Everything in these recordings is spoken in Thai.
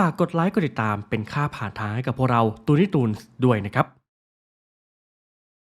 ฝากกดไลค์กดติดตามเป็นค่าผ่านทางให้กับพวกเราตูนิตูนด้วยนะครับ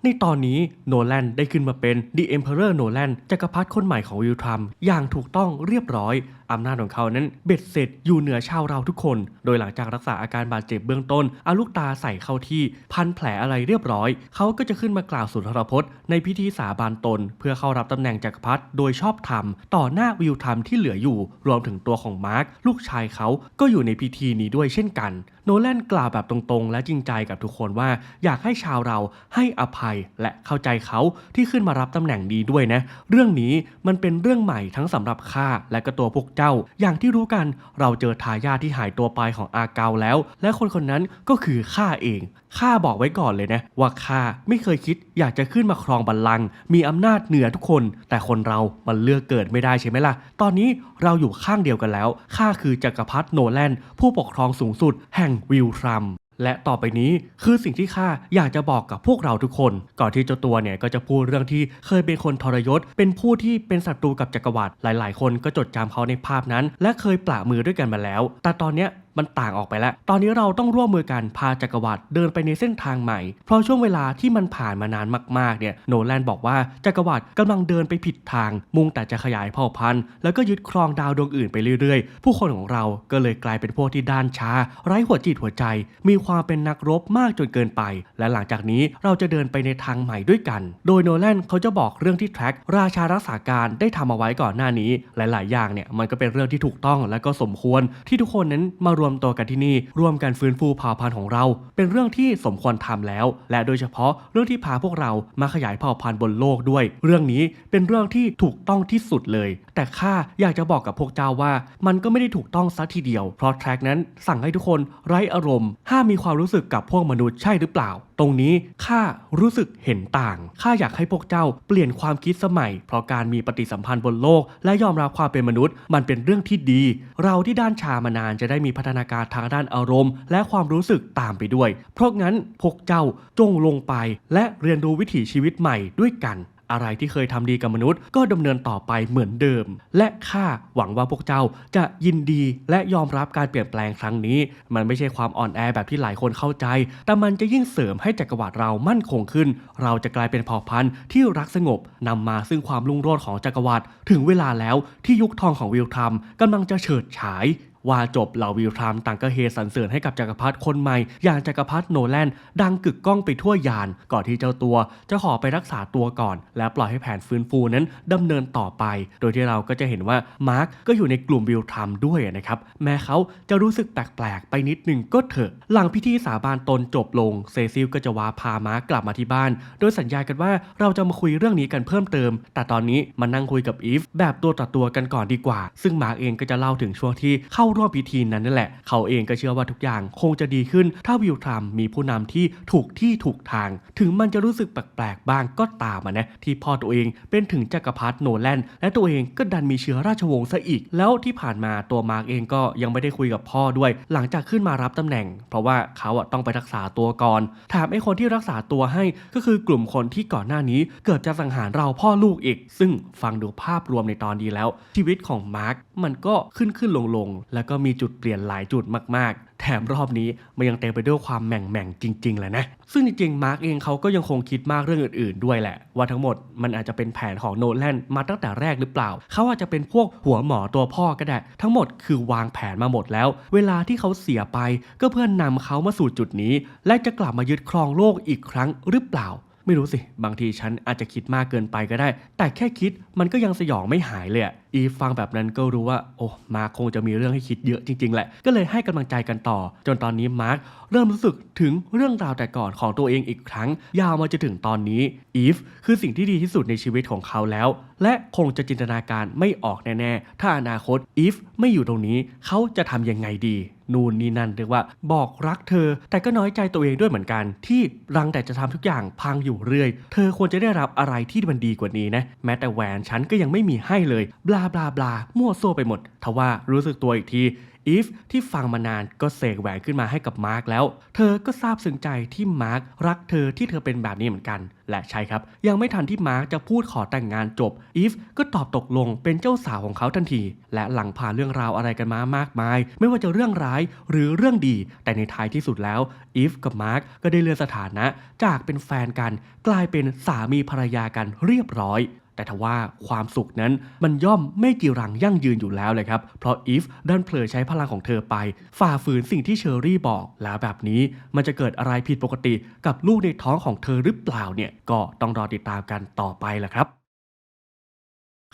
ในตอนนี้โนแลนได้ขึ้นมาเป็น The Emperor Nolan จักรพรรดิคนใหม่ของวิลทรัมอย่างถูกต้องเรียบร้อย อำนาจของเขานั้นเบ็ดเสร็จอยู่เหนือชาวเราทุกคน โดยหลังจากรักษาอาการบาดเจ็บเบื้องต้นเอาลูกตาใส่เข้าที่พันแผลอะไรเรียบร้อย เขาก็จะขึ้นมากล่าวสุนทรพจน์ในพิธีสาบานตน เพื่อเข้ารับตำแหน่งจักรพรรดิโดยชอบธรรม ต่อหน้าวิลทรัมที่เหลืออยู่ รวมถึงตัวของมาร์คลูกชายเขาก็อยู่ในพิธีนี้ด้วยเช่นกัน โนแลนกล่าวแบบตรงๆ และจริงใจกับทุกคนว่า อยากให้ชาวเราให้อภัยและเข้าใจเขาที่ขึ้นมารับตำแหน่งนี้ด้วยนะ เรื่องนี้มันเป็นเรื่องใหม่ทั้งสำหรับข้าและก็ตัวพวกจ้าอย่างที่รู้กันเราเจอทายาทที่หายตัวไปของอาเกาแล้ว และคนคนนั้นก็คือข้าเองข้าบอกไว้ก่อนเลยนะ ว่าข้าไม่เคยคิดอยากจะขึ้นมาครองบัลลังก์มีอำนาจเหนือทุกคน แต่คนเรามันเลือกเกิดไม่ได้ใช่ไหมล่ะ ตอนนี้เราอยู่ข้างเดียวกันแล้วข้าคือจักรพรรดิโนแลนผู้ปกครองสูงสุดแห่งวิลทรัม และต่อไปนี้คือสิ่งที่ข้าอยากจะบอกกับพวกเราทุกคน ก่อนที่เจ้าตัวเนี่ยก็จะพูดเรื่องที่เคยเป็นคนทรยศ เป็นผู้ที่เป็นศัตรูกับจักรวรรดิหลาย ๆ คนก็จดจำเขาในภาพนั้น และเคยปละมือด้วยกันมาแล้ว แต่ตอนเนี้ยมันต่างออกไปแล้ว ตอนนี้เราต้องร่วมมือกันพาจักรวรรดิเดินไปในเส้นทางใหม่ เพราะช่วงเวลาที่มันผ่านมานานมากๆเนี่ยโนแลนบอกว่าจักรวรรดิกำลังเดินไปผิดทาง มุ่งแต่จะขยายเผ่าพันธุ์ แล้วก็ยึดครองดาวดวงอื่นไปเรื่อยๆ ผู้คนของเราก็เลยกลายเป็นพวกที่ด้านช้า ไร้หัวจิตหัวใจ มีความเป็นนักรบมากจนเกินไป และหลังจากนี้เราจะเดินไปในทางใหม่ด้วยกัน โดยโนแลนเขาจะบอกเรื่องที่แทร็กราชารักษาการได้ทำเอาไว้ก่อนหน้านี้ หลายๆ อย่างเนี่ยมันก็เป็นเรื่องที่ถูกต้องและก็สมควรที่ทุกคนนั้นมารวมตัวกันที่นี่ร่วมกันฟื้นฟูเผ่าพันธุ์ของเรา เป็นเรื่องที่สมควรทำแล้ว และโดยเฉพาะเรื่องที่พาพวกเรามาขยายเผ่าพันธุ์บนโลกด้วย เรื่องนี้เป็นเรื่องที่ถูกต้องที่สุดเลย แต่ข้าอยากจะบอกกับพวกเจ้าว่า มันก็ไม่ได้ถูกต้องซะทีเดียว เพราะแทร็กนั้นสั่งให้ทุกคนไร้อารมณ์ ห้ามมีความรู้สึกกับพวกมนุษย์ใช่หรือเปล่า ตรงนี้ข้ารู้สึกเห็นต่างข้าอยากให้พวกเจ้าเปลี่ยนความคิดสมัย เพราะการมีปฏิสัมพันธ์บนโลก และยอมรับความเป็นมนุษย์ มันเป็นเรื่องที่ดี เราที่ด้านชามานานจะได้มีพัฒนาการทางด้านอารมณ์ และความรู้สึกตามไปด้วย เพราะงั้นพวกเจ้าจงลงไป และเรียนรู้วิถีชีวิตใหม่ด้วยกัน อะไรที่เคยทำดีกับมนุษย์ ก็ดำเนินต่อไปเหมือนเดิม และข้าหวังว่าพวกเจ้าจะยินดีและยอมรับการเปลี่ยนแปลงครั้งนี้ มันไม่ใช่ความอ่อนแอแบบที่หลายคนเข้าใจ แต่มันจะยิ่งเสริมให้จักรวรรดิเรามั่นคงขึ้น เราจะกลายเป็นเผ่าพันธุ์ที่รักสงบนำมาซึ่งความรุ่งโรจน์ของจักรวรรดิถึงเวลาแล้วที่ยุคทองของวิลทรัมกำลังจะเฉิดฉายว่าจบเหล่าวิลทรัมต่างก็เฮสรรเสริญให้กับจักรพรรดิคนใหม่ อย่างจักรพรรดิโนแลนดังกึกก้องไปทั่วยาน ก่อนที่เจ้าตัวจะขอไปรักษาตัวก่อน และปล่อยให้แผนฟื้นฟูนั้นดำเนินต่อไป โดยที่เราก็จะเห็นว่ามาร์กก็อยู่ในกลุ่มวิลทรัมด้วยนะครับ แม้เขาจะรู้สึกแปลกๆ ไปนิดหนึ่งก็เถอะ หลังพิธีสาบานตนจบลง เซซิลก็จะวาพามาร์กกลับมาที่บ้าน โดยสัญญากันว่าเราจะมาคุยเรื่องนี้กันเพิ่มเติม แต่ตอนนี้มานั่งคุยกับอีฟแบบตัวต่อตัวกันก่อนดีกว่า ซึ่งมาร์กเองก็จะเล่าถึงช่วงที่เข้าร่วมพิธีนั้นนั่นแหละ เขาเองก็เชื่อว่าทุกอย่างคงจะดีขึ้น ถ้าวิลทรัมมีผู้นำที่ถูกที่ถูกทาง ถึงมันจะรู้สึกแปลกๆบ้างก็ตามนะที่พ่อตัวเองเป็นถึงจักรพรรดิโนแลนและตัวเองก็ดันมีเชื้อราชวงศ์ซะอีก แล้วที่ผ่านมาตัวมาร์กเองก็ยังไม่ได้คุยกับพ่อด้วย หลังจากขึ้นมารับตำแหน่ง เพราะว่าเขาอะต้องไปรักษาตัวก่อนแถมไอ้คนที่รักษาตัวให้ก็คือกลุ่มคนที่ก่อนหน้านี้ เกิดจะสังหารเราพ่อลูกอีก ซึ่งฟังดูภาพรวมในตอนนี้แล้ว ชีวิตของมาร์กมันก็ขึ้นขึ้นลงลงๆแล้วก็มีจุดเปลี่ยนหลายจุดมากๆ แถมรอบนี้มันยังเต็มไปด้วยความแหม่งแม่งจริงๆแหละนะ ซึ่งจริงๆ มาร์กเองเขาก็ยังคงคิดมากเรื่องอื่นๆ ด้วยแหละ ว่าทั้งหมดมันอาจจะเป็นแผนของโนแลนมาตั้งแต่แรกหรือเปล่า เขาอาจจะเป็นพวกหัวหมอตัวพ่อก็ได้ ทั้งหมดคือวางแผนมาหมดแล้ว เวลาที่เขาเสียไปก็เพื่อนนำเขามาสู่จุดนี้ และจะกลับมายึดครองโลกอีกครั้งหรือเปล่าไม่รู้สิ บางทีฉันอาจจะคิดมากเกินไปก็ได้ แต่แค่คิดมันก็ยังสยองไม่หายเลยอีฟฟังแบบนั้นก็รู้ว่า โอ้ มาร์คคงจะมีเรื่องให้คิดเยอะจริงๆ แหละ ก็เลยให้กำลังใจกันต่อ จนตอนนี้มาร์คเริ่มรู้สึกถึงเรื่องราวแต่ก่อนของตัวเองอีกครั้ง ยาวมาจนถึงตอนนี้อีฟคือสิ่งที่ดีที่สุดในชีวิตของเขาแล้ว และคงจะจินตนาการไม่ออกแน่ๆ ถ้าอนาคตอีฟไม่อยู่ตรงนี้เขาจะทำยังไงดีนู่นนี่นั่นเรียกว่าบอกรักเธอ แต่ก็น้อยใจตัวเองด้วยเหมือนกัน ที่รังแต่จะทำทุกอย่างพังอยู่เรื่อย เธอควรจะได้รับอะไรที่มันดีกว่านี้นะ แม้แต่แหวนฉันก็ยังไม่มีให้เลยบลาบลาบลามั่วโซ่วไปหมด ทว่ารู้สึกตัวอีกทีอีฟที่ฟังมานานก็เสกแหวนขึ้นมาให้กับมาร์กแล้ว เธอก็ซาบซึ้งใจที่มาร์กรักเธอที่เธอเป็นแบบนี้เหมือนกัน และใช่ครับ ยังไม่ทันที่มาร์กจะพูดขอแต่งงานจบอีฟก็ตอบตกลงเป็นเจ้าสาวของเขาทันที และหลังผ่านเรื่องราวอะไรกันมามากมาย ไม่ว่าจะเรื่องร้ายหรือเรื่องดี แต่ในท้ายที่สุดแล้วอีฟกับมาร์กก็ได้เลื่อนสถานะ จากเป็นแฟนกัน กลายเป็นสามีภรรยากันเรียบร้อย แต่ทว่าความสุขนั้นมันย่อมไม่จีรังยั่งยืนอยู่แล้วเลยครับ เพราะอีฟดันเผลอใช้พลังของเธอไป ฝ่าฝืนสิ่งที่เชอรี่บอก แล้วแบบนี้มันจะเกิดอะไรผิดปกติกับลูกในท้องของเธอหรือเปล่าเนี่ย ก็ต้องรอติดตามกันต่อไปแหละครับ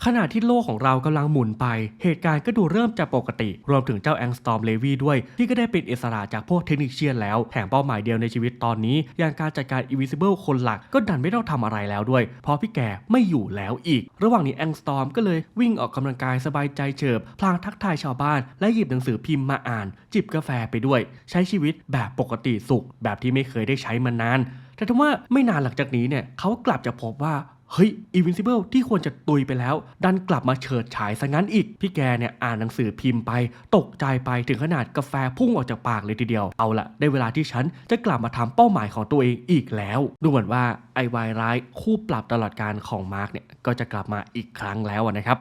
ขณะที่โลกของเรากำลังหมุนไป เหตุการณ์ก็ดูเริ่มจะปกติ รวมถึงเจ้าแองสตอมเลวีด้วย ที่ก็ได้เป็นอิสระจากพวกเทคนิคเชียนแล้ว แถมเป้าหมายเดียวในชีวิตตอนนี้ อย่างการจัดการ Invisible คนหลักก็ดันไม่ต้องทำอะไรแล้วด้วย เพราะพี่แกไม่อยู่แล้วอีก ระหว่างนี้แองสตอมก็เลยวิ่งออกกำลังกายสบายใจเฉิบ พลางทักทายชาวบ้าน และหยิบหนังสือพิมพ์มาอ่าน จิบกาแฟไปด้วย ใช้ชีวิตแบบปกติสุข แบบที่ไม่เคยได้ใช้มานานแต่ถ้าว่าไม่นานหลังจากนี้เนี่ยเขากลับจะพบว่า เฮ้ย Invincible ที่ควรจะตุยไปแล้ว ดันกลับมาเฉิดฉายซะงั้นอีก พี่แกเนี่ยอ่านหนังสือพิมพ์ไป ตกใจไปถึงขนาดกาแฟพุ่งออกจากปากเลยทีเดียว เอาละได้เวลาที่ฉันจะกลับมาทำเป้าหมายของตัวเองอีกแล้ว ดูเหมือนว่าไอวายร้ายคู่ปรับตลอดการของมาร์กเนี่ยก็จะกลับมาอีกครั้งแล้วนะครับ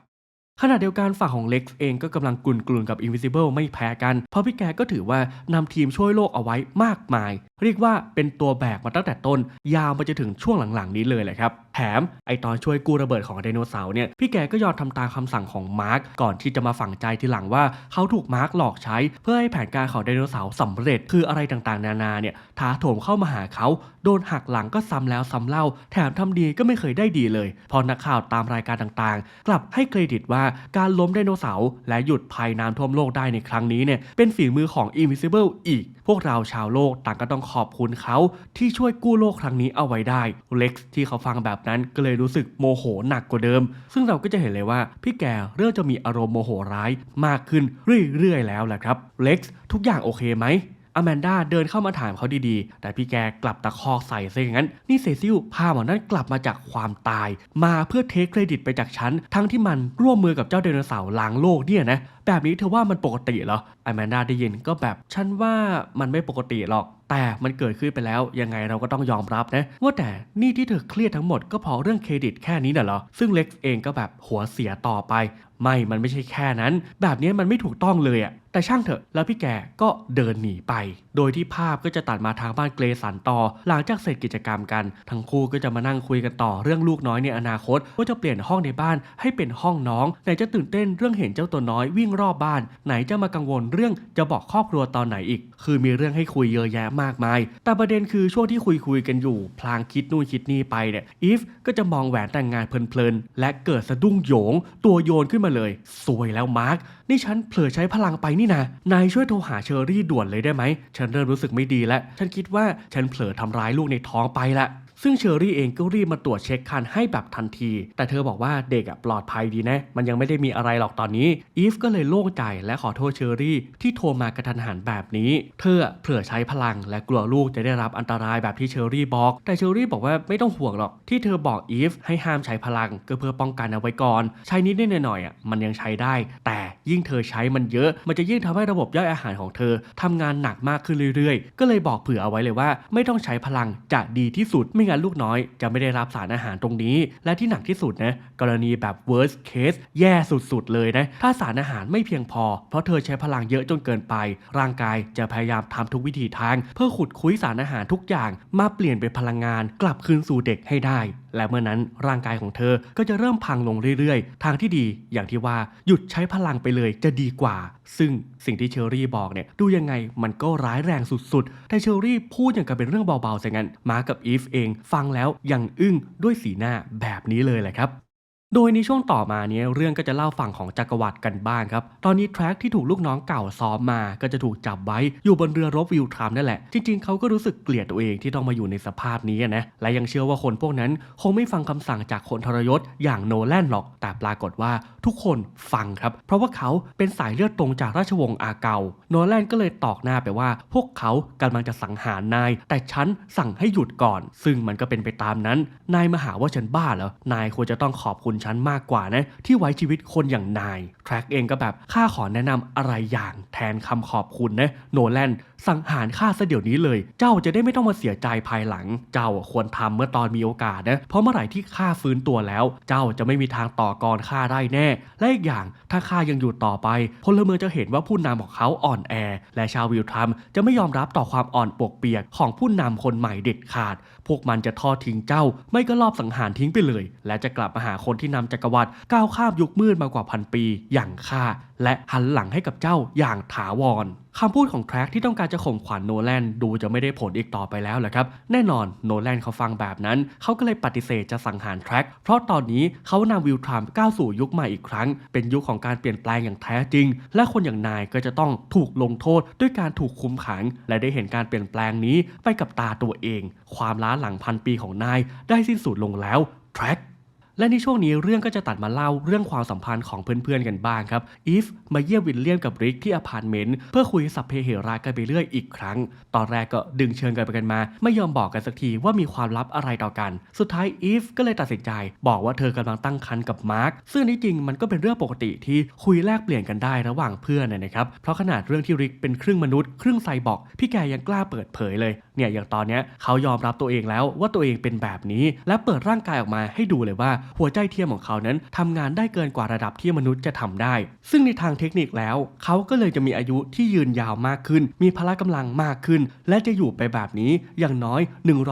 ขณะเดียวกันฝั่งของเล็กซ์เองก็กำลังกลุ่นๆกับ Invisible ไม่แพ้กัน เพราะพี่แกก็ถือว่านำทีมช่วยโลกเอาไว้มากมายเรียกว่าเป็นตัวแบกมาตั้งแต่ต้น ยาวมาจนถึงช่วงหลังๆ นี้เลยแหละครับ แถมไอตอนช่วยกู้ระเบิดของไดโนเสาร์เนี่ย พี่แกก็ยอมทำตามคำสั่งของมาร์กก่อนที่จะมาฝังใจทีหลังว่าเขาถูกมาร์กหลอกใช้ เพื่อให้แผนการของไดโนเสาร์สำเร็จ คืออะไรต่างๆ นานาเนี่ยท้าโถมเข้ามาหาเขา โดนหักหลังก็ซ้ำแล้วซ้ำเล่า แถมทำดีก็ไม่เคยได้ดีเลย พอนักข่าวตามรายการต่างๆ กลับให้เครดิตว่าการล้มไดโนเสาร์และหยุดภัยน้ำท่วมโลกได้ในครั้งนี้เนี่ยเป็นฝีมือของ Invisible อีก พวกเราชาวโลกต่างก็ต้องขอบคุณเขาที่ช่วยกู้โลกครั้งนี้เอาไว้ได้ เล็กซ์ที่เขาฟังแบบนั้นก็เลยรู้สึกโมโหหนักกว่าเดิม ซึ่งเราก็จะเห็นเลยว่าพี่แกเริ่มจะมีอารมณ์โมโหร้ายมากขึ้นเรื่อยๆแล้วแหละครับ เล็กซ์ทุกอย่างโอเคไหม อแมนดาเดินเข้ามาถามเขาดีๆ แต่พี่แกกลับตะคอกใส่ซะอย่างนั้น นี่เซซิลพาหมอนั่นกลับมาจากความตาย มาเพื่อเทคเครดิตไปจากฉัน ทั้งที่มันร่วมมือกับเจ้าไดโนเสาร์ล้างโลกเนี่ยนะ แบบนี้เธอว่ามันปกติเหรออแมนดาได้ยินก็แบบฉันว่ามันไม่ปกติหรอกแต่มันเกิดขึ้นไปแล้วยังไงเราก็ต้องยอมรับนะ ว่าแต่นี่ที่เธอเครียดทั้งหมดก็เพราะเรื่องเครดิตแค่นี้น่ะเหรอ ซึ่งเล็กเองก็แบบหัวเสียต่อไป ไม่มันไม่ใช่แค่นั้น แบบนี้มันไม่ถูกต้องเลยอะ แต่ช่างเถอะแล้วพี่แกก็เดินหนีไป โดยที่ภาพก็จะตัดมาทางบ้านเกรสันต่อ หลังจากเสร็จกิจกรรมกัน ทั้งคู่ก็จะมานั่งคุยกันต่อเรื่องลูกน้อยในอนาคตว่าจะเปลี่ยนห้องในบ้านให้เป็นห้องน้องไหนจะตื่นเต้นเรื่องเห็นเจ้าตัวน้อยวิ่งรอบบ้าน ไหนจะมากังวลเรื่องจะบอกครอบครัวตอนไหนอีก คือมีเรื่องให้คุยเยอะแยะมากมาย แต่ประเด็นคือช่วงที่คุยคุยกันอยู่ พลางคิดนู่นคิดนี่ไปเนี่ยอีฟก็จะมองแหวนแต่งงานเพลินๆและเกิดสะดุ้งโหยง ตัวโยนขึ้นมาเลย สวยแล้วมาร์คนี่ฉันเผลอใช้พลังไปนี่นะนายช่วยโทรหาเชอรี่ด่วนเลยได้ไหม ฉันเริ่มรู้สึกไม่ดีแล้ว ฉันคิดว่าฉันเผลอทำร้ายลูกในท้องไปละซึ่งเชอรี่เองก็รีบมาตรวจเช็คคันให้แบบทันที แต่เธอบอกว่าเด็กอะปลอดภัยดีนะ มันยังไม่ได้มีอะไรหรอกตอนนี้ อีฟก็เลยโล่งใจและขอโทษเชอรี่ที่โทรมากระทันหันแบบนี้ เธอเผื่อใช้พลังและกลัวลูกจะได้รับอันตรายแบบที่เชอรี่บอก แต่เชอรี่บอกว่าไม่ต้องห่วงหรอก ที่เธอบอกอีฟให้ห้ามใช้พลังก็เพื่อป้องกันเอาไว้ก่อน ใช้นิดนหน่อยๆอะมันยังใช้ได้ แต่ ยิ่งเธอใช้มันเยอะ มันจะยิ่งทำให้ระบบย่อยอาหารของเธอทำงานหนักมากขึ้นเรื่อยๆ ก็เลยบอกเผื่อเอาไว้เลยว่า ไม่ต้องใช้พลังจะดีที่สุด ไม่งั้นลูกน้อย จะไม่ได้รับสารอาหารตรงนี้ และที่หนักที่สุดนะกรณีแบบ worst case แย่สุดๆเลยนะถ้าสารอาหารไม่เพียงพอ เพราะเธอใช้พลังเยอะจนเกินไป ร่างกายจะพยายามทำทุกวิธีทาง เพื่อขุดคุ้ยสารอาหารทุกอย่าง มาเปลี่ยนเป็นพลังงาน กลับคืนสู่เด็กให้ได้ และเมื่อนั้นร่างกายของเธอก็จะเริ่มพังลงเรื่อยๆ ทางที่ดีอย่างที่ว่าหยุดใช้พลังไปเลยจะดีกว่า ซึ่งสิ่งที่เชอรี่บอกเนี่ยดูยังไงมันก็ร้ายแรงสุดๆ แต่เชอรี่พูดอย่างกับเป็นเรื่องเบาๆซะงั้นมากับอีฟเอง ฟังแล้วยังอึ้งด้วยสีหน้าแบบนี้เลยแหละครับ โดยในช่วงต่อมาเนี้เรื่องก็จะเล่าฝั่งของจักรวรรดิกันบ้างครับ ตอนนี้แทร็กที่ถูกลูกน้องเก่าซ้อมมาก็จะถูกจับไว้อยู่บนเรือรบวิวทรัมนั่นแหละ จริงๆเขาก็รู้สึกเกลียดตัวเองที่ต้องมาอยู่ในสภาพนี้นะ และยังเชื่อว่าคนพวกนั้นคงไม่ฟังคำสั่งจากคนทรยศอย่างโนแลนหรอก แต่ปรากฏว่าทุกคนฟังครับ เพราะว่าเขาเป็นสายเลือดตรงจากราชวงศ์อาเกาโนแลนก็เลยตอกหน้าไปว่า พวกเขากำลังจะสังหารนาย แต่ฉันสั่งให้หยุดก่อน ซึ่งมันก็เป็นไปตามนั้น นายมาหาว่าฉันบ้าเหรอนายควรจะต้องขอบคุณชั้นมากกว่านะที่ไว้ชีวิตคนอย่างนาย แทร็กเองก็แบบข้าขอแนะนำอะไรอย่างแทนคำขอบคุณนะโนแลนสังหารข้าซะเดี๋ยวนี้เลย เจ้าจะได้ไม่ต้องมาเสียใจภายหลัง เจ้าควรทำเมื่อตอนมีโอกาสนะ เพราะเมื่อไหร่ที่ข้าฟื้นตัวแล้ว เจ้าจะไม่มีทางต่อกรข้าได้แน่ และอีกอย่างถ้าข้ายังอยู่ต่อไปพลเมืองจะเห็นว่าผู้นำของเขาอ่อนแอ และชาววิลทรัมจะไม่ยอมรับต่อความอ่อนปวกเปียกของผู้นำคนใหม่เด็ดขาด พวกมันจะทอดทิ้งเจ้า ไม่ก็ลอบสังหารทิ้งไปเลย และจะกลับมาหาคนที่นำจักรวรรดิก้าวข้ามยุคมืดมากว่าพันปีอย่างข้าและหันหลังให้กับเจ้าอย่างถาวรคำพูดของแทร็กที่ต้องการจะข่มขวัญโนแลนดูจะไม่ได้ผลอีกต่อไปแล้วแหละครับ แน่นอนโนแลนเขาฟังแบบนั้น เขาก็เลยปฏิเสธจะสังหารแทร็กเพราะตอนนี้เขานำวิลทรัมก้าวสู่ยุคใหม่อีกครั้ง เป็นยุคของการเปลี่ยนแปลงอย่างแท้จริง และคนอย่างนายก็จะต้องถูกลงโทษด้วยการถูกคุมขัง และได้เห็นการเปลี่ยนแปลงนี้ไปกับตาตัวเอง ความล้าหลังพันปีของนายได้สิ้นสุดลงแล้วแทร็ก และในช่วงนี้เรื่องก็จะตัดมาเล่าเรื่องความสัมพันธ์ของเพื่อนๆกันบ้างครับอีฟมาเยี่ยมวิลเลียมกับริกที่อพาร์ตเมนต์เพื่อคุยสัพเพเหระกันไปเรื่อยอีกครั้ง ตอนแรกก็ดึงเชิญกันไปกันมา ไม่ยอมบอกกันสักทีว่ามีความลับอะไรต่อกัน สุดท้ายอีฟก็เลยตัดสินใจ บอกว่าเธอกำลังตั้งครรภ์กับมาร์คซึ่งที่จริงมันก็เป็นเรื่องปกติที่คุยแลกเปลี่ยนกันได้ระหว่างเพื่อนนะนะครับเพราะขนาดเรื่องที่ริกเป็นครึ่งมนุษย์ครึ่งไซบอร์กพี่แกยังกล้าเปิดเผยเลย เนี่ยอย่างตอนเนี้ยเขายอมรับตัวเองแล้วว่าตัวเองเป็นแบบนี้ และเปิดร่างกายออกมาให้ดูเลยว่าหัวใจเทียมของเขานั้นทำงานได้เกินกว่าระดับที่มนุษย์จะทำได้ ซึ่งในทางเทคนิคแล้ว เขาก็เลยจะมีอายุที่ยืนยาวมากขึ้น มีพละกำลังมากขึ้น และจะอยู่ไปแบบนี้อย่างน้อย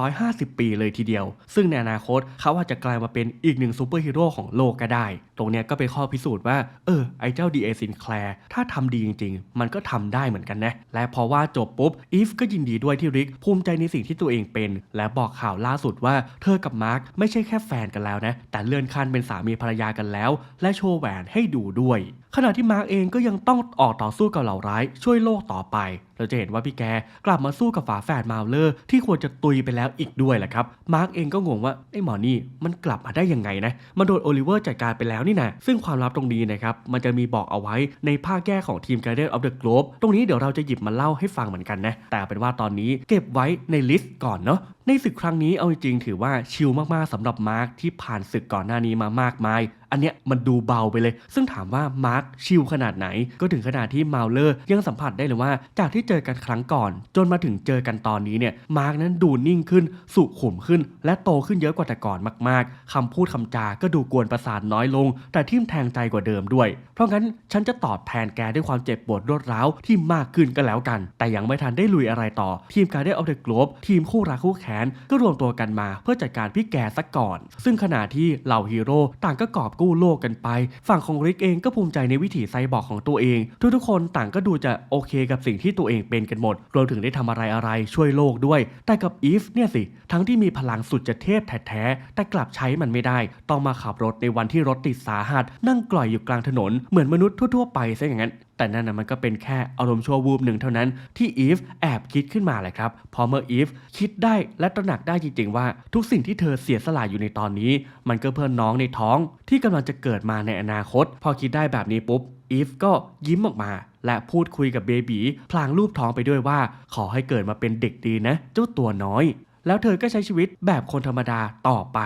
150 ปีเลยทีเดียว ซึ่งในอนาคตเขาอาจจะกลายมาเป็นอีกหนึ่งซูเปอร์ฮีโร่ของโลกก็ได้ตรงเนี้ยก็เป็นข้อพิสูจน์ว่า เออ ไอ้เจ้าดีเอซินแคลร์ถ้าทำดีจริง ๆ มันก็ทำได้เหมือนกันนะ และพอว่าจบปุ๊บ อีฟก็ยินดีด้วยที่ริก ภูมิใจในสิ่งที่ตัวเองเป็น และบอกข่าวล่าสุดว่าเธอกับมาร์คไม่ใช่แค่แฟนกันแล้วนะ แต่เลื่อนขั้นเป็นสามีภรรยากันแล้ว และโชว์แหวนให้ดูด้วย ขณะที่มาร์คเองก็ยังต้องออกต่อสู้กับเหล่าร้าย ช่วยโลกต่อไป เราจะเห็นว่าพี่แกกลับมาสู้กับฝาแฝดมาเลอร์ที่ควรจะตุยไปแล้วอีกด้วยแหละครับ มาร์กเองก็งงว่าไอ้หมอนี่มันกลับมาได้ยังไงนะมันโดนโอลิเวอร์จัดการไปแล้วนี่นะซึ่งความลับตรงนี้นะครับมันจะมีบอกเอาไว้ในภาคแก้ของทีม Guardian of the Globe ตรงนี้เดี๋ยวเราจะหยิบมาเล่าให้ฟังเหมือนกันนะแต่เป็นว่าตอนนี้เก็บไว้ในลิสต์ก่อนเนาะในศึกครั้งนี้เอาจริงๆถือว่าชิลมากๆสำหรับมาร์คที่ผ่านศึกก่อนหน้านี้มามากมาย อันเนี้ยมันดูเบาไปเลย ซึ่งถามว่ามาร์คชิลขนาดไหน ก็ถึงขนาดที่มาเลอร์ยังสัมผัสได้เลยว่า จากที่เจอกันครั้งก่อน จนมาถึงเจอกันตอนนี้เนี่ยมาร์คนั้นดูนิ่งขึ้น สุขุมขึ้น และโตขึ้นเยอะกว่าแต่ก่อนมากๆคำพูดคำจาก็ดูกวนประสาทน้อยลง แต่ทิ่มแทงใจกว่าเดิมด้วย เพราะงั้นฉันจะตอบแทนแกด้วยความเจ็บปวดรวดร้าวที่มากขึ้นก็แล้วกัน แต่ยังไม่ทันได้ลุยอะไรต่อ ทีมการได้เอาเดอะกลบทีมคู่รักคู่แค้น ก็รวมตัวกันมาเพื่อจัดการพี่แกซะก่อน ซึ่งขณะที่เหล่าฮีโร่ต่างก็กอบกู้โลกกันไป ฝั่งของริกเองก็ภูมิใจในวิถีไซบอร์กของตัวเอง ทุกๆคนต่างก็ดูจะโอเคกับสิ่งที่ตัวเองเป็นกันหมด รวมถึงได้ทำอะไรอะไรช่วยโลกด้วย แต่กับอีฟเนี่ยสิ ทั้งที่มีพลังสุดจะเทพแท้ๆแต่กลับใช้มันไม่ได้ ต้องมาขับรถในวันที่รถติดสาหัส นั่งกล่อยอยู่กลางถนนเหมือนมนุษย์ทั่วๆไปซะอย่างนั้น แต่นั่นนะมันก็เป็นแค่อารมณ์ชั่ววูบหนึ่งเท่านั้นที่อีฟแอบคิดขึ้นมาแหละครับ พอเมื่ออีฟคิดได้และตระหนักได้จริงๆว่า ทุกสิ่งที่เธอเสียสละอยู่ในตอนนี้ มันก็เพื่อน้องในท้องที่กำลังจะเกิดมาในอนาคต พอคิดได้แบบนี้ปุ๊บอีฟก็ยิ้มออกมาและพูดคุยกับเบบีพลางรูปท้องไปด้วยว่า ขอให้เกิดมาเป็นเด็กดีนะ เจ้าตัวน้อย แล้วเธอก็ใช้ชีวิตแบบคนธรรมดาต่อไป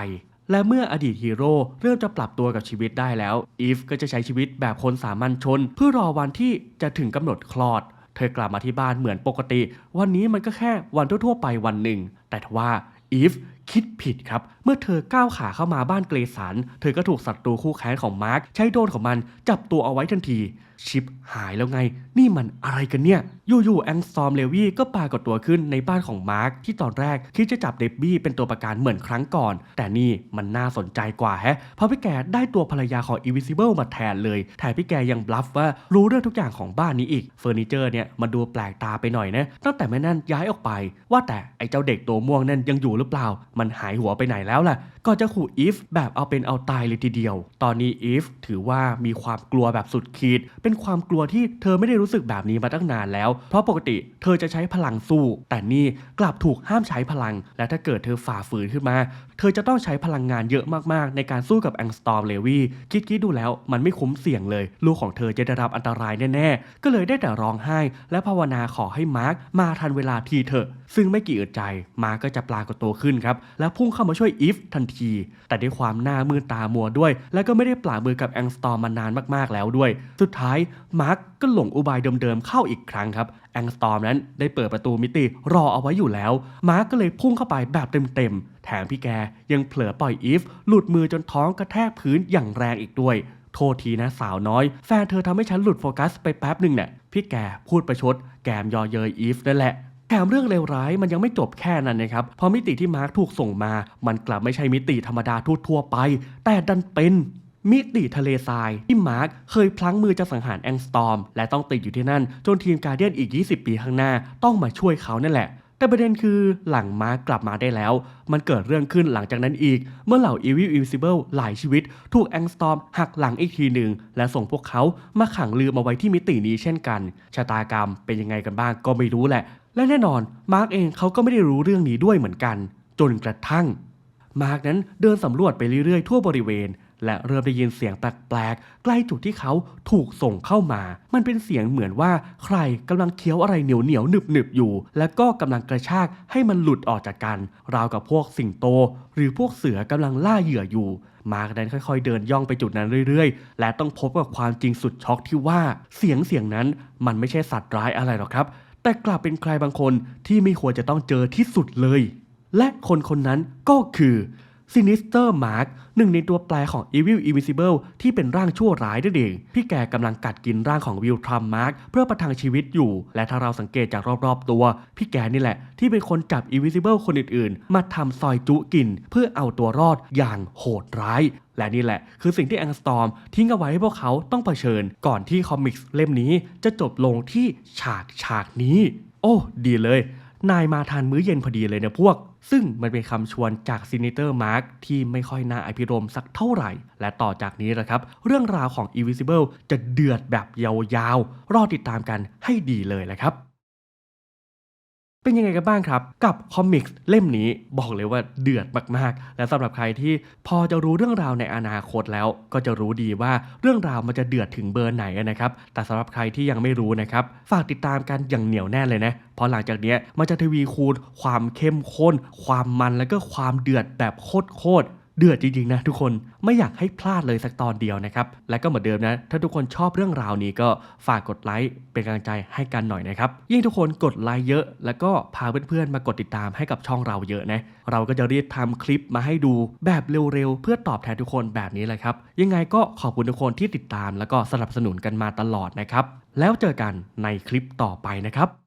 และเมื่ออดีตฮีโร่เริ่มจะปรับตัวกับชีวิตได้แล้ว อีฟก็จะใช้ชีวิตแบบคนสามัญชน เพื่อรอวันที่จะถึงกำหนดคลอด เธอกลับมาที่บ้านเหมือนปกติ วันนี้มันก็แค่วันทั่วๆไปวันหนึ่ง แต่ว่าอีฟคิดผิดครับ เมื่อเธอก้าวขาเข้ามาบ้านเกรสัน เธอก็ถูกศัตรูคู่แค้นของมาร์คใช้โดรนของมันจับตัวเอาไว้ทันที ชิปหายแล้วไง นี่มันอะไรกันเนี่ย อยู่ๆแองสตอมเลวี่ก็ปรากฏตัวขึ้นในบ้านของมาร์คที่ตอนแรกคิดจะจับเดบบี้เป็นตัวประกันเหมือนครั้งก่อน แต่นี่มันน่าสนใจกว่าแฮะเพราะพี่แกได้ตัวภรรยาของ Invisible มาแทนเลยแถมพี่แกยังบลัฟว่ารู้เรื่องทุกอย่างของบ้านนี้อีกเฟอร์นิเจอร์เนี่ยมันดูแปลกตาไปหน่อยนะตั้งแต่แม่นั่นย้ายออกไป ว่าแต่ไอ้เจ้าเด็กตัวม่วงนั่นยังอยู่หรือเปล่า มันหายหัวไปไหนแล้วล่ะ ก่อนจะขู่อีฟแบบเอาเป็นเอาตายเลยทีเดียว ตอนนี้อีฟถือว่ามีความกลัวแบบสุดขีด เป็นความกลัวที่เธอไม่ได้รู้สึกแบบนี้มาตั้งนานแล้ว เพราะปกติเธอจะใช้พลังสู้ แต่นี่กลับถูกห้ามใช้พลัง และถ้าเกิดเธอฝ่าฝืนขึ้นมา เธอจะต้องใช้พลังงานเยอะมากๆ ในการสู้กับแองสตอมเลวีคิดคิดดูแล้วมันไม่คุ้มเสี่ยงเลย ลูกของเธอจะได้รับอันตรายแน่ๆ ก็เลยได้แต่ร้องไห้ และภาวนาขอให้มาร์คมาทันเวลาทีเถอะ ซึ่งไม่กี่อึดใจ มาร์คก็จะปรากฏตัวขึ้นครับ และพุ่งเข้ามาช่วยอีฟทันทีทีแต่ด้วยความหน้ามืดตามัวด้วย แล้วก็ไม่ได้ปรามือกับแองสตอมมานานมากๆแล้วด้วย สุดท้ายมาร์กก็หลงอุบายเดิมๆเข้าอีกครั้งครับแองสตอมนั้นได้เปิดประตูมิติรอเอาไว้อยู่แล้ว มาร์กก็เลยพุ่งเข้าไปแบบเต็มๆแถมพี่แกยังเผลอปล่อยอีฟหลุดมือจนท้องกระแทกพื้นอย่างแรงอีกด้วยโทษทีนะสาวน้อย แฟนเธอทำให้ฉันหลุดโฟกัสไปแป๊บหนึ่งเนี่ยพี่แกพูดประชด แกมยอเยยอีฟนั่นแหละ แถมเรื่องเลวร้ายมันยังไม่จบแค่นั้นนะครับ เพราะมิติที่มาร์คถูกส่งมา มันกลับไม่ใช่มิติธรรมดาทั่วไป แต่ดันเป็นมิติทะเลทรายที่มาร์คเคยพลั้งมือจะสังหารแองสตอม และต้องติดอยู่ที่นั่น จนทีมการเดียนอีก 20 ปีข้างหน้าต้องมาช่วยเขานั่นแหละ แต่ประเด็นคือหลังมาร์คกลับมาได้แล้ว มันเกิดเรื่องขึ้นหลังจากนั้นอีก เมื่อเหล่า Evil Invisible หลายชีวิต ถูกแองสตอมหักหลังอีกทีหนึ่ง และส่งพวกเขามาขังลืมเอาไว้ที่มิตินี้เช่นกันชะตากรรมเป็นยังไงกันบ้างก็ไม่รู้แหละ และแน่นอนมาร์กเองเขาก็ไม่ได้รู้เรื่องนี้ด้วยเหมือนกัน จนกระทั่ง มาร์กนั้นเดินสำรวจไปเรื่อยๆทั่วบริเวณ และเริ่มได้ยินเสียงแปลกๆใกล้จุดที่เขาถูกส่งเข้ามา มันเป็นเสียงเหมือนว่าใครกำลังเคี้ยวอะไรเหนียวๆหนึบๆอยู่ แล้วก็กำลังกระชากให้มันหลุดออกจากกัน ราวกับพวกสิงโต หรือพวกเสือกำลังล่าเหยื่ออยู่มาร์กนั้นค่อยๆ เดินย่องไปจุดนั้นเรื่อยๆ และต้องพบกับความจริงสุดช็อกที่ว่าเสียงเสียงนั้นมันไม่ใช่สัตว์ร้ายอะไรหรอกครับ แต่กลับเป็นใครบางคนที่ไม่ควรจะต้องเจอที่สุดเลย และคนคนนั้นก็คือ Sinister Mark หนึ่งในตัวแปรของ Evil Invisible ที่เป็นร่างชั่วร้ายนั่นเอง พี่แกกำลังกัดกินร่างของวิลทรัมมาร์กเพื่อประทังชีวิตอยู่ และถ้าเราสังเกตจากรอบๆตัว พี่แกนี่แหละ ที่เป็นคนจับ Invisible คนอื่นๆ มาทำซอยจุกิน เพื่อเอาตัวรอดอย่างโหดร้ายและนี่แหละคือสิ่งที่แองสตอมทิ้งเอาไว้ให้พวกเขาต้องเผชิญ ก่อนที่คอมิกส์เล่มนี้จะจบลงที่ฉากฉากนี้ โอ้ ดีเลย นายมาทานมื้อเย็นพอดีเลยเนี่ยพวก ซึ่งมันเป็นคำชวนจากซินิเตอร์มาร์กที่ไม่ค่อยน่าอภิรมสักเท่าไหร่ และต่อจากนี้นะครับ เรื่องราวของ Invisible จะเดือดแบบยาวๆ รอติดตามกันให้ดีเลยแหละครับ เป็นยังไงกันบ้างครับ กับคอมิกส์เล่มนี้บอกเลยว่าเดือดมากๆ และสำหรับใครที่พอจะรู้เรื่องราวในอนาคตแล้ว ก็จะรู้ดีว่าเรื่องราวมันจะเดือดถึงเบอร์ไหนนะครับแต่สำหรับใครที่ยังไม่รู้นะครับฝากติดตามกันอย่างเหนียวแน่นเลยนะเพราะหลังจากนี้มันจะทวีคูณความเข้มข้น ความมันแล้วก็ความเดือดแบบโคตร เดือดจริงๆนะทุกคนไม่อยากให้พลาดเลยสักตอนเดียวนะครับ และก็เหมือนเดิมนะ ถ้าทุกคนชอบเรื่องราวนี้ก็ฝากกดไลค์เป็นกำลังใจให้กันหน่อยนะครับ ยิ่งทุกคนกดไลค์เยอะ แล้วก็พาเพื่อนๆมากดติดตามให้กับช่องเราเยอะนะเราก็จะรีบทำคลิปมาให้ดูแบบเร็วๆเพื่อตอบแทนทุกคนแบบนี้เลยครับ ยังไงก็ขอบคุณทุกคนที่ติดตาม แล้วก็สนับสนุนกันมาตลอดนะครับแล้วเจอกันในคลิปต่อไปนะครับ